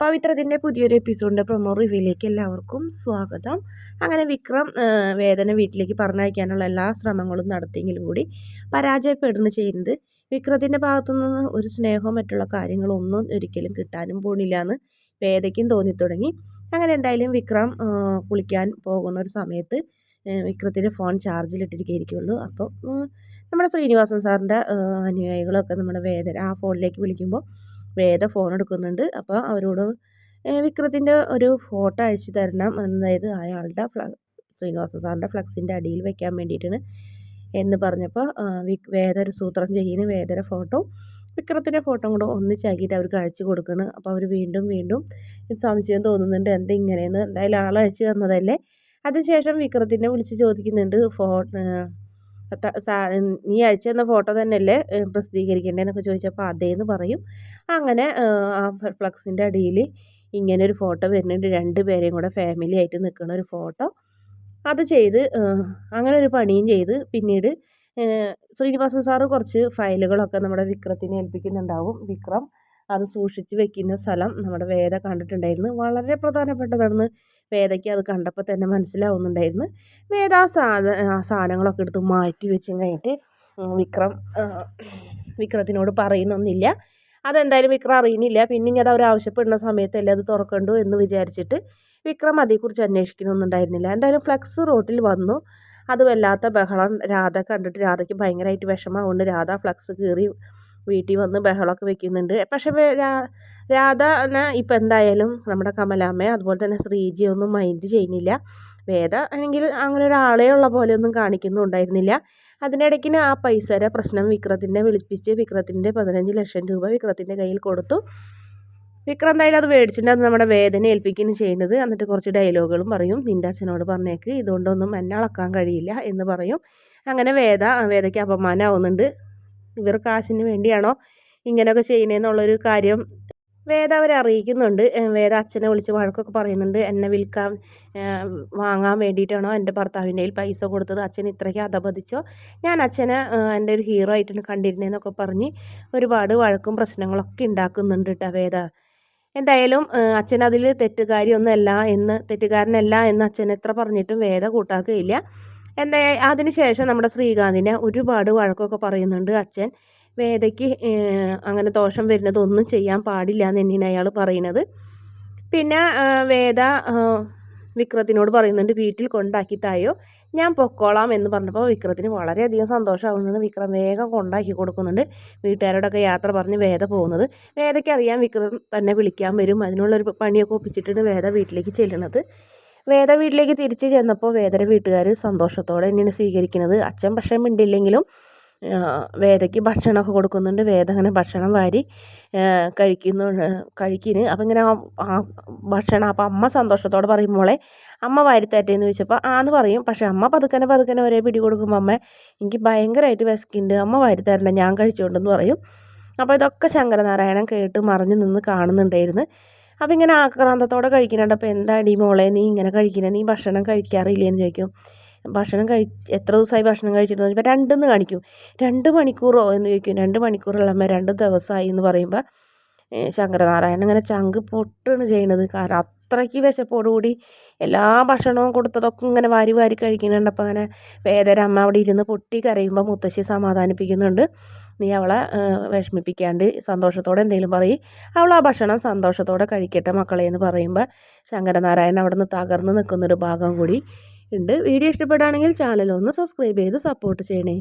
പവിത്രത്തിന്റെ പുതിയൊരു എപ്പിസോഡിന്റെ പ്രൊമോ റിവ്യൂയിലേക്ക് എല്ലാവർക്കും സ്വാഗതം. അങ്ങനെ വിക്രം വേദന വീട്ടിലേക്ക് പറഞ്ഞയക്കാനുള്ള എല്ലാ ശ്രമങ്ങളും നടത്തിയെങ്കിലും കൂടി പരാജയപ്പെടുന്നു ചെയ്യുന്നത്. വിക്രത്തിന്റെ ഭാഗത്തു നിന്ന് ഒരു സ്നേഹവും മറ്റുള്ള കാര്യങ്ങളൊന്നും ഒരിക്കലും കിട്ടാനും പോണില്ല എന്ന് വേദയ്ക്കും തോന്നി തുടങ്ങി അങ്ങനെ എന്തായാലും വിക്രം കുളിക്കാൻ പോകുന്ന ഒരു സമയത്ത് വിക്രത്തിന്റെ ഫോൺ ചാർജിലിട്ടിരിക്കുകയായിരിക്കുള്ളൂ അപ്പോൾ നമ്മുടെ ശ്രീനിവാസൻ സാറിന്റെ അനുയായികളൊക്കെ നമ്മുടെ വേദന ആ ഫോണിലേക്ക് വിളിക്കുമ്പോൾ വേദ ഫോൺ എടുക്കുന്നുണ്ട്. അപ്പോൾ അവരോട് വിക്രത്തിന്റെ ഒരു ഫോട്ടോ അയച്ചു തരണം. അതായത് അയാളുടെ ശ്രീനിവാസ സാറിന്റെ ഫ്ലക്സിന്റെ അടിയിൽ വെക്കാൻ വേണ്ടിയിട്ടാണ് എന്ന് പറഞ്ഞപ്പോൾ വേദ ഒരു സൂത്രം ചെയ്യുന്ന. വേദര ഫോട്ടോ വിക്രത്തിന്റെ ഫോട്ടോ കൂടെ ഒന്നിച്ചാക്കിയിട്ട് അവർക്ക് അയച്ചു കൊടുക്കണം. അപ്പോൾ അവർ വീണ്ടും വീണ്ടും സംശയം തോന്നുന്നുണ്ട് എന്താ ഇങ്ങനെയെന്ന്? എന്തായാലും ആളയച്ചു തന്നതല്ലേ? അതിനുശേഷം വിക്രത്തിനെ വിളിച്ച് ചോദിക്കുന്നുണ്ട് ഫോ നീ അയച്ചു തന്ന ഫോട്ടോ തന്നെയല്ലേ പ്രസിദ്ധീകരിക്കേണ്ടതെന്നൊക്കെ ചോദിച്ചപ്പോൾ അതേന്ന് പറയും. അങ്ങനെ ആ ഫ്ലക്സിന്റെ അടിയിൽ ഇങ്ങനെ ഒരു ഫോട്ടോ വരുന്നുണ്ട്. രണ്ട് പേരെയും കൂടെ ഫാമിലി ആയിട്ട് നിൽക്കുന്ന ഒരു ഫോട്ടോ. അത് ചെയ്ത് അങ്ങനെ ഒരു പണിയും ചെയ്ത് പിന്നീട് ശ്രീനിവാസൻ സാറ് കുറച്ച് ഫയലുകളൊക്കെ നമ്മുടെ വിക്രത്തിന് ഏൽപ്പിക്കുന്നുണ്ടാവും. വിക്രം അത് സൂക്ഷിച്ച് വെക്കുന്ന സ്ഥലം നമ്മുടെ വേദ കണ്ടിട്ടുണ്ടായിരുന്നു. വളരെ പ്രധാനപ്പെട്ടതാണെന്ന് വേദയ്ക്ക് അത് കണ്ടപ്പോൾ തന്നെ മനസ്സിലാവുന്നുണ്ടായിരുന്നു. വേദ ആ സാധ സാധനങ്ങളൊക്കെ എടുത്ത് മാറ്റി വെച്ചും കഴിഞ്ഞിട്ട് വിക്രം വിക്രത്തിനോട് പറയുന്നൊന്നില്ല അതെന്തായാലും വിക്രം അറിയുന്നില്ല. പിന്നെ അത് അവർ ആവശ്യപ്പെടുന്ന സമയത്തല്ലേ അത് തുറക്കണ്ടു എന്ന് വിചാരിച്ചിട്ട് വിക്രം അതേക്കുറിച്ച് അന്വേഷിക്കണമെന്നുണ്ടായിരുന്നില്ല എന്തായാലും ഫ്ലക്സ് റോട്ടിൽ വന്നു. അത് വല്ലാത്ത ബഹളം. രാധ കണ്ടിട്ട് രാധയ്ക്ക് ഭയങ്കരമായിട്ട് വിഷമമുണ്ട് രാധ ഫ്ലക്സ് കീറി വീട്ടിൽ വന്ന് ബഹളമൊക്കെ വെക്കുന്നുണ്ട്. പക്ഷേ രാധ ഇപ്പം എന്തായാലും നമ്മുടെ കമലാമ്മ അതുപോലെ തന്നെ ശ്രീജി ഒന്നും മൈൻഡ് ചെയ്യുന്നില്ല. വേദ അല്ലെങ്കിൽ അങ്ങനെ ഒരാളെ ഉള്ള പോലെ ഒന്നും കാണിക്കുന്നുണ്ടായിരുന്നില്ല. അതിനിടയ്ക്കിന് ആ പൈസയുടെ പ്രശ്നം വിക്രത്തിനെ വിളിപ്പിച്ച് വിക്രത്തിന്റെ പതിനഞ്ച് ലക്ഷം രൂപ വിക്രത്തിന്റെ കയ്യിൽ കൊടുത്തു. വിക്രം എന്തായാലും അത് മേടിച്ചിട്ട് അത് നമ്മുടെ വേദന ഏൽപ്പിക്കുന്നു ചെയ്യുന്നത്. എന്നിട്ട് കുറച്ച് ഡയലോഗുകളും പറയും. നിന്റെ അച്ഛനോട് പറഞ്ഞേക്ക്. ഇതുകൊണ്ടൊന്നും എന്നെ അളക്കാൻ കഴിയില്ല എന്ന് പറയും. അങ്ങനെ വേദ വേദയ്ക്ക് അപമാനമാവുന്നുണ്ട്. ഇവർ കാശിന് വേണ്ടിയാണോ ഇങ്ങനെയൊക്കെ ചെയ്യുന്നതെന്നുള്ളൊരു കാര്യം വേദ അവരെ അറിയിക്കുന്നുണ്ട്. വേദ അച്ഛനെ വിളിച്ച് വഴക്കൊക്കെ പറയുന്നുണ്ട്. എന്നെ വിൽക്കാൻ വാങ്ങാൻ വേണ്ടിയിട്ടാണോ എന്റെ ഭർത്താവിന്റെ കയ്യിൽ പൈസ കൊടുത്തത്? അച്ഛൻ ഇത്രയ്ക്ക് അധപതിച്ചോ? ഞാൻ അച്ഛനെ എന്റെ ഒരു ഹീറോ ആയിട്ടാണ് കണ്ടിരുന്നതെന്നൊക്കെ പറഞ്ഞ് ഒരുപാട് വഴക്കും പ്രശ്നങ്ങളൊക്കെ ഉണ്ടാക്കുന്നുണ്ട് കേട്ടോ വേദ. എന്തായാലും അച്ഛൻ അതിൽ തെറ്റുകാരിയൊന്നുമല്ല എന്ന് തെറ്റുകാരനല്ല എന്ന് അച്ഛൻ എത്ര പറഞ്ഞിട്ടും വേദ കൂട്ടാക്കുകയില്ല. എന്താ അതിന് ശേഷം നമ്മുടെ ശ്രീകാന്തിനെ ഒരുപാട് വഴക്കൊക്കെ പറയുന്നുണ്ട് അച്ഛൻ. വേദയ്ക്ക് അങ്ങനെ ദോഷം വരുന്നത് ഒന്നും ചെയ്യാൻ പാടില്ല എന്ന് തന്നെയാണ് അയാൾ പറയുന്നത്. പിന്നെ വേദ വിക്രത്തിനോട് പറയുന്നുണ്ട് വീട്ടിൽ കൊണ്ടാക്കി തായോ? ഞാൻ പൊക്കോളാം എന്ന് പറഞ്ഞപ്പോൾ വിക്രത്തിന് വളരെയധികം സന്തോഷമാകുന്നത് വിക്രം വേഗം കൊണ്ടാക്കി കൊടുക്കുന്നുണ്ട്. വീട്ടുകാരോടൊക്കെ യാത്ര പറഞ്ഞ് വേദ പോകുന്നത്. വേദയ്ക്ക് അറിയാം വിക്രം തന്നെ വിളിക്കാൻ വരും. അതിനുള്ളൊരു പണിയൊക്കെ ഒപ്പിച്ചിട്ടാണ് വേദ വീട്ടിലേക്ക് ചെല്ലുന്നത് വേദ വീട്ടിലേക്ക് തിരിച്ചു ചെന്നപ്പോൾ വേദര വീട്ടുകാർ സന്തോഷത്തോടെ എന്നെയാണ് സ്വീകരിക്കുന്നത്. അച്ഛൻ പക്ഷേ മിണ്ടില്ലെങ്കിലും വേദയ്ക്ക് ഭക്ഷണമൊക്കെ കൊടുക്കുന്നുണ്ട്. വേദ അങ്ങനെ ഭക്ഷണം വാരി കഴിക്കുന്നു കഴിക്കുന്നു അപ്പം ഇങ്ങനെ ആ ഭക്ഷണം അപ്പം അമ്മ സന്തോഷത്തോടെ പറയുമ്പോളെ അമ്മ വാരിത്തരട്ടേന്ന് ചോദിച്ചപ്പോൾ ആന്ന് പറയും. പക്ഷേ അമ്മ പതുക്കനെ പതുക്കനെ ഒരേ പിടി കൊടുക്കുമ്പോൾ അമ്മ എനിക്ക് ഭയങ്കരമായിട്ട് വിശക്കുന്നുണ്ട്. അമ്മ വാരിത്തരണ്ട ഞാൻ കഴിച്ചുകൊണ്ടെന്ന് പറയും. അപ്പോൾ ഇതൊക്കെ ശങ്കരനാരായണൻ കേട്ട് മറിഞ്ഞു നിന്ന് കാണുന്നുണ്ടായിരുന്നു. അപ്പം ഇങ്ങനെ ആക്രാന്തത്തോടെ കഴിക്കുന്നുണ്ട്. അപ്പോൾ എന്താടി മോളെ നീ ഇങ്ങനെ കഴിക്കുന്നത് നീ ഭക്ഷണം കഴിക്കാറില്ലേന്ന് ചോദിക്കും. ഭക്ഷണം കഴി എത്ര ദിവസമായി ഭക്ഷണം കഴിച്ചിട്ട് ചോദിച്ചപ്പോൾ രണ്ടെന്ന് കാണിക്കും. രണ്ട് മണിക്കൂറോ എന്ന് ചോദിക്കും. രണ്ട് മണിക്കൂറുള്ള രണ്ട് ദിവസമായി എന്ന് പറയുമ്പോൾ ശങ്കരനാരായണൻ ഇങ്ങനെ ചങ്ക് പൊട്ടാണ് ചെയ്യണത്. കാരണം അത്രയ്ക്ക് വിശപ്പോടുകൂടി എല്ലാ ഭക്ഷണവും കൊടുത്തതൊക്കെ ഇങ്ങനെ വാരി വാരി കഴിക്കുന്നുണ്ട്. അപ്പോൾ അങ്ങനെ വേദരമ്മ അവിടെ ഇരുന്ന് പൊട്ടി കരയുമ്പോൾ മുത്തശ്ശി സമാധാനിപ്പിക്കുന്നുണ്ട്. നീ അവളെ വിഷമിപ്പിക്കാണ്ട് സന്തോഷത്തോടെ എന്തെങ്കിലും പറയും. അവൾ ആ ഭക്ഷണം സന്തോഷത്തോടെ കഴിക്കട്ടെ മക്കളെ എന്ന് പറയുമ്പോൾ ശങ്കരനാരായണൻ അവിടെ നിന്ന് തകർന്ന് നിൽക്കുന്നൊരു ഭാഗം കൂടി ഉണ്ട്. വീഡിയോ ഇഷ്ടപ്പെടുകയാണെങ്കിൽ ചാനൽ ഒന്ന് സബ്സ്ക്രൈബ് ചെയ്ത് സപ്പോർട്ട് ചെയ്യണേ.